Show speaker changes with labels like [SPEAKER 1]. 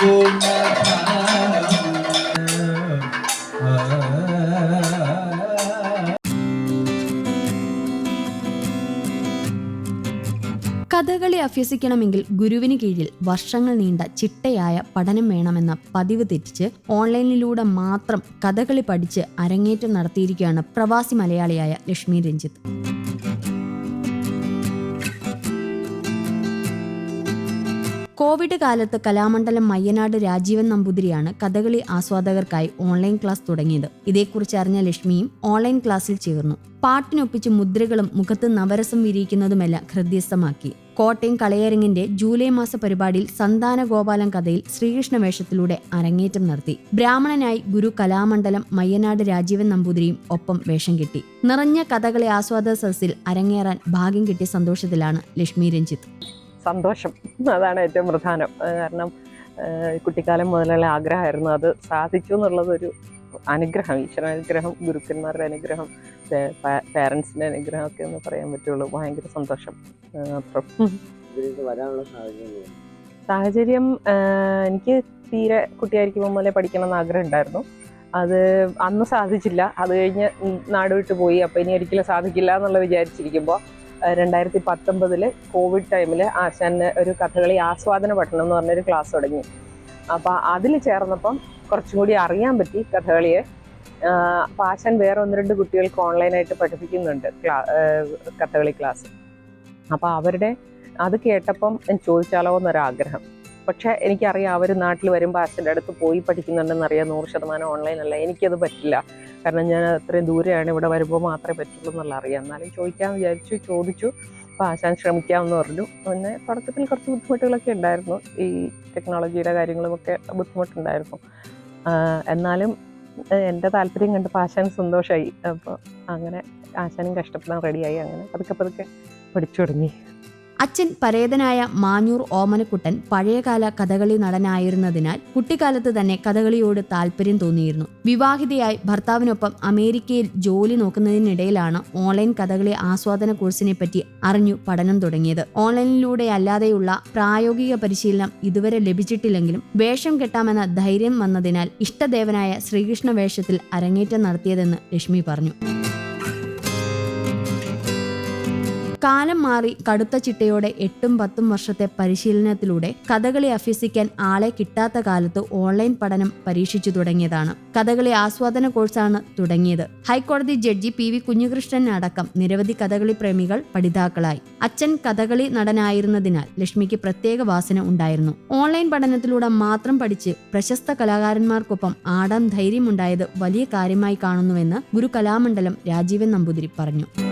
[SPEAKER 1] Thank you. Kathakali അഭ്യസിക്കണമെങ്കിൽ ഗുരുവിന് കീഴിൽ വർഷങ്ങൾ നീണ്ട ചിട്ടയായ പഠനം വേണമെന്ന പതിവ് തെറ്റിച്ച് ഓൺലൈനിലൂടെ മാത്രം കഥകളി പഠിച്ച് അരങ്ങേറ്റം നടത്തിയിരിക്കുകയാണ് പ്രവാസി മലയാളിയായ ലക്ഷ്മി രഞ്ജിത്ത്. കോവിഡ് കാലത്ത് കലാമണ്ഡലം മയ്യനാട് രാജീവൻ നമ്പൂതിരിയാണ് കഥകളി ആസ്വാദകർക്കായി ഓൺലൈൻ ക്ലാസ് തുടങ്ങിയത്. ഇതേക്കുറിച്ച് അറിഞ്ഞ ലക്ഷ്മിയും ഓൺലൈൻ ക്ലാസ്സിൽ ചേർന്നു. പാട്ടിനൊപ്പിച്ച് മുദ്രകളും മുഖത്ത് നവരസം വിരിയിക്കുന്നതുമെല്ലാം ഹൃദ്യസ്ഥമാക്കി. കോട്ടയം കളയരങ്ങിന്റെ ജൂലൈ മാസ പരിപാടിയിൽ സന്താന ഗോപാലൻ കഥയിൽ ശ്രീകൃഷ്ണ വേഷത്തിലൂടെ അരങ്ങേറ്റം നടത്തി. ബ്രാഹ്മണനായി ഗുരു കലാമണ്ഡലം മയ്യനാട് രാജീവൻ നമ്പൂതിരിയും ഒപ്പം വേഷം കെട്ടി. നിറഞ്ഞ കഥകളെ ആസ്വാദ സദസ്സിൽ അരങ്ങേറാൻ ഭാഗ്യം കിട്ടിയ സന്തോഷത്തിലാണ് ലക്ഷ്മി രഞ്ജിത്ത്.
[SPEAKER 2] സന്തോഷം. അതാണ് ഏറ്റവും പ്രധാനം. കാരണം കുട്ടിക്കാലം മുതലുള്ള ആഗ്രഹമായിരുന്നു. അത് സാധിച്ചു എന്നുള്ളത് ഒരു അനുഗ്രഹം ഈശ്വരാനുഗ്രഹം ഗുരുക്കന്മാരുടെ അനുഗ്രഹം പേരൻസിന്റെ അനുഗ്രഹം ഒക്കെ എന്ന് പറയാൻ പറ്റുള്ളൂ. ഭയങ്കര സന്തോഷം.
[SPEAKER 3] സാഹചര്യം
[SPEAKER 2] എനിക്ക് തീരെ കുട്ടിയായിരിക്കുമ്പോൾ മുതലേ പഠിക്കണം എന്ന് ആഗ്രഹം ഉണ്ടായിരുന്നു. അത് അന്ന് സാധിച്ചില്ല. അത് കഴിഞ്ഞ് നാട് വിട്ടു പോയി. അപ്പോൾ ഇനി ഒരിക്കലും സാധിക്കില്ല എന്നുള്ള വിചാരിച്ചിരിക്കുമ്പോൾ രണ്ടായിരത്തി പത്തൊമ്പതിൽ കോവിഡ് ടൈമിൽ ആശാന് ഒരു കഥകളി ആസ്വാദന പഠനം എന്ന് പറഞ്ഞൊരു ക്ലാസ് തുടങ്ങി. അപ്പോൾ അതിൽ ചേർന്നപ്പം കുറച്ചും കൂടി അറിയാൻ പറ്റി കഥകളിയെ. പാശൻ വേറെ ഒന്ന് രണ്ട് കുട്ടികൾക്ക് ഓൺലൈനായിട്ട് പഠിപ്പിക്കുന്നുണ്ട് ക്ലാ കഥകളി ക്ലാസ്. അപ്പോൾ അവരുടെ അത് കേട്ടപ്പം ചോദിച്ചാലോ എന്നൊരാഗ്രഹം. പക്ഷേ എനിക്കറിയാം അവർ നാട്ടിൽ വരുമ്പോൾ അച്ഛന്റെ അടുത്ത് പോയി പഠിക്കുന്നുണ്ടെന്ന് അറിയാം നൂറ് ശതമാനം ഓൺലൈനല്ല. എനിക്കത് പറ്റില്ല. കാരണം ഞാൻ അത്രയും ദൂരെയാണ് ഇവിടെ വരുമ്പോൾ മാത്രമേ പറ്റുള്ളൂ എന്നുള്ള അറിയാം. എന്നാലും ചോദിക്കാമെന്ന് വിചാരിച്ചു ചോദിച്ചു. അപ്പോൾ ആശാൻ ശ്രമിക്കാമെന്ന് പറഞ്ഞു. പിന്നെ തുടക്കത്തിൽ കുറച്ച് ബുദ്ധിമുട്ടുകളൊക്കെ ഉണ്ടായിരുന്നു. ഈ ടെക്നോളജിയുടെ കാര്യങ്ങളുമൊക്കെ ബുദ്ധിമുട്ടുണ്ടായിരുന്നു. എന്നാലും എന്റെ താല്പര്യം കണ്ട് ആശാൻ സന്തോഷമായി അപ്പോൾ അങ്ങനെ ആശാനും കഷ്ടപ്പെടാൻ റെഡിയായി അങ്ങനെ പതുക്കെ പതുക്കെ പഠിച്ചു തുടങ്ങി.
[SPEAKER 1] അച്ഛൻ പരേതനായ മാഞ്ഞൂർ ഓമനക്കുട്ടൻ പഴയകാല കഥകളി നടനായിരുന്നതിനാൽ കുട്ടിക്കാലത്ത് തന്നെ കഥകളിയോട് താല്പര്യം തോന്നിയിരുന്നു. വിവാഹിതയായി ഭർത്താവിനൊപ്പം അമേരിക്കയിൽ ജോലി നോക്കുന്നതിനിടയിലാണ് ഓൺലൈൻ കഥകളി ആസ്വാദന കോഴ്സിനെ പറ്റി അറിഞ്ഞു പഠനം തുടങ്ങിയത്. ഓൺലൈനിലൂടെ അല്ലാതെയുള്ള പ്രായോഗിക പരിശീലനം ഇതുവരെ ലഭിച്ചിട്ടില്ലെങ്കിലും വേഷം കെട്ടാമെന്ന ധൈര്യം വന്നതിനാൽ ഇഷ്ടദേവനായ ശ്രീകൃഷ്ണ വേഷത്തിൽ അരങ്ങേറ്റം നടത്തിയതെന്ന് ലക്ഷ്മി പറഞ്ഞു. കാലം മാറി കടുത്ത ചിട്ടയോടെ എട്ടും പത്തും വർഷത്തെ പരിശീലനത്തിലൂടെ കഥകളി അഭ്യസിക്കാൻ ആളെ കിട്ടാത്ത കാലത്ത് ഓൺലൈൻ പഠനം പരീക്ഷിച്ചു തുടങ്ങിയതാണ്. കഥകളി ആസ്വാദന കോഴ്സാണ് തുടങ്ങിയത്. ഹൈക്കോടതി ജഡ്ജി പി വി കുഞ്ഞുകൃഷ്ണൻ അടക്കം നിരവധി കഥകളി പ്രേമികൾ പഠിതാക്കളായി. അച്ഛൻ കഥകളി നടനായിരുന്നതിനാൽ ലക്ഷ്മിക്ക് പ്രത്യേക വാസന ഉണ്ടായിരുന്നു. ഓൺലൈൻ പഠനത്തിലൂടെ മാത്രം പഠിച്ച് പ്രശസ്ത കലാകാരന്മാർക്കൊപ്പം ആടാൻ ധൈര്യമുണ്ടായത് വലിയ കാര്യമായി കാണുന്നുവെന്ന് ഗുരു കലാമണ്ഡലം രാജീവൻ നമ്പൂതിരി പറഞ്ഞു.